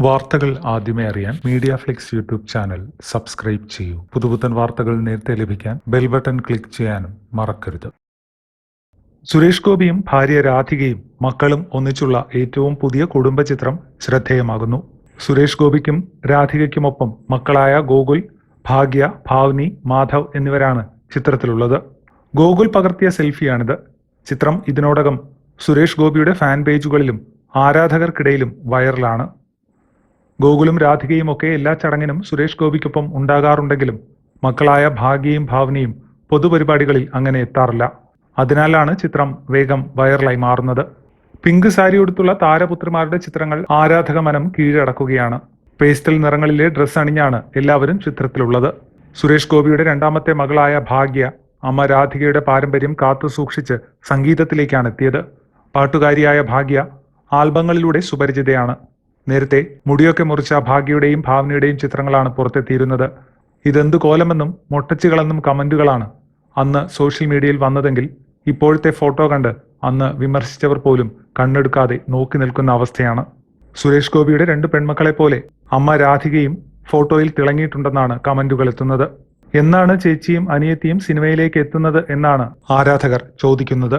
വാർത്തകൾ ആദ്യമേ അറിയാൻ Media Flix YouTube channel subscribe ചെയ്യൂ. പുതുപുത്തൻ വാർത്തകൾ നേരത്തെ ലഭിക്കാൻ ബെൽ ബട്ടൺ ക്ലിക്ക് ചെയ്യാനും മറക്കരുത്. സുരേഷ് ഗോപിയും ഭാര്യ രാധികയും മക്കളും ഒന്നിച്ചുള്ള ഏറ്റവും പുതിയ കുടുംബ ചിത്രം ശ്രദ്ധേയമാകുന്നു. സുരേഷ് ഗോപിക്കും രാധികയ്ക്കുമൊപ്പം മക്കളായ ഗോകുൽ ഭാഗ്യ ഭാവ്നി മാധവ് എന്നിവരാണ് ചിത്രത്തിലുള്ളത്. ഗോകുൽ പകർത്തിയ സെൽഫിയാണിത്. ചിത്രം ഇതിനോടകം സുരേഷ് ഗോപിയുടെ ഫാൻ പേജുകളിലും ആരാധകർക്കിടയിലും വൈറലാണ്. ഗോകുലും രാധികയും ഒക്കെ എല്ലാ ചടങ്ങിനും സുരേഷ് ഗോപിക്കൊപ്പം ഉണ്ടാകാറുണ്ടെങ്കിലും മക്കളായ ഭാഗ്യയും ഭാവനയും പൊതുപരിപാടികളിൽ അങ്ങനെ എത്താറില്ല. അതിനാലാണ് ചിത്രം വേഗം വൈറലായി മാറുന്നത്. പിങ്ക് സാരി ഉടുത്തുള്ള താരപുത്രിമാരുടെ ചിത്രങ്ങൾ ആരാധക മനം കീഴടക്കുകയാണ്. പേസ്റ്റൽ നിറങ്ങളിലെ ഡ്രസ്സ് അണിഞ്ഞാണ് എല്ലാവരും ചിത്രത്തിലുള്ളത്. സുരേഷ് ഗോപിയുടെ രണ്ടാമത്തെ മകളായ ഭാഗ്യ അമ്മ രാധികയുടെ പാരമ്പര്യം കാത്തു സൂക്ഷിച്ച് സംഗീതത്തിലേക്കാണ് എത്തിയത്. പാട്ടുകാരിയായ ഭാഗ്യ ആൽബങ്ങളിലൂടെ സുപരിചിതയാണ്. നേരത്തെ മുടിയൊക്കെ മുറിച്ച ഭാഗ്യയുടെയും ഭാവനയുടെയും ചിത്രങ്ങളാണ് പുറത്തെത്തിയിരുന്നത്. ഇതെന്ത് കോലമെന്നും മൊട്ടച്ചുകളെന്നും കമന്റുകളാണ് അന്ന് സോഷ്യൽ മീഡിയയിൽ വന്നതെങ്കിൽ ഇപ്പോഴത്തെ ഫോട്ടോ കണ്ട് അന്ന് വിമർശിച്ചവർ പോലും കണ്ണെടുക്കാതെ നോക്കി നിൽക്കുന്ന അവസ്ഥയാണ്. സുരേഷ് ഗോപിയുടെ രണ്ട് പെൺമക്കളെ പോലെ അമ്മ രാധികയും ഫോട്ടോയിൽ തിളങ്ങിയിട്ടുണ്ടെന്നാണ് കമന്റുകൾ എത്തുന്നത്. എന്നാണ് ചേച്ചിയും അനിയത്തിയും സിനിമയിലേക്ക് എത്തുന്നത് എന്നാണ് ആരാധകർ ചോദിക്കുന്നത്.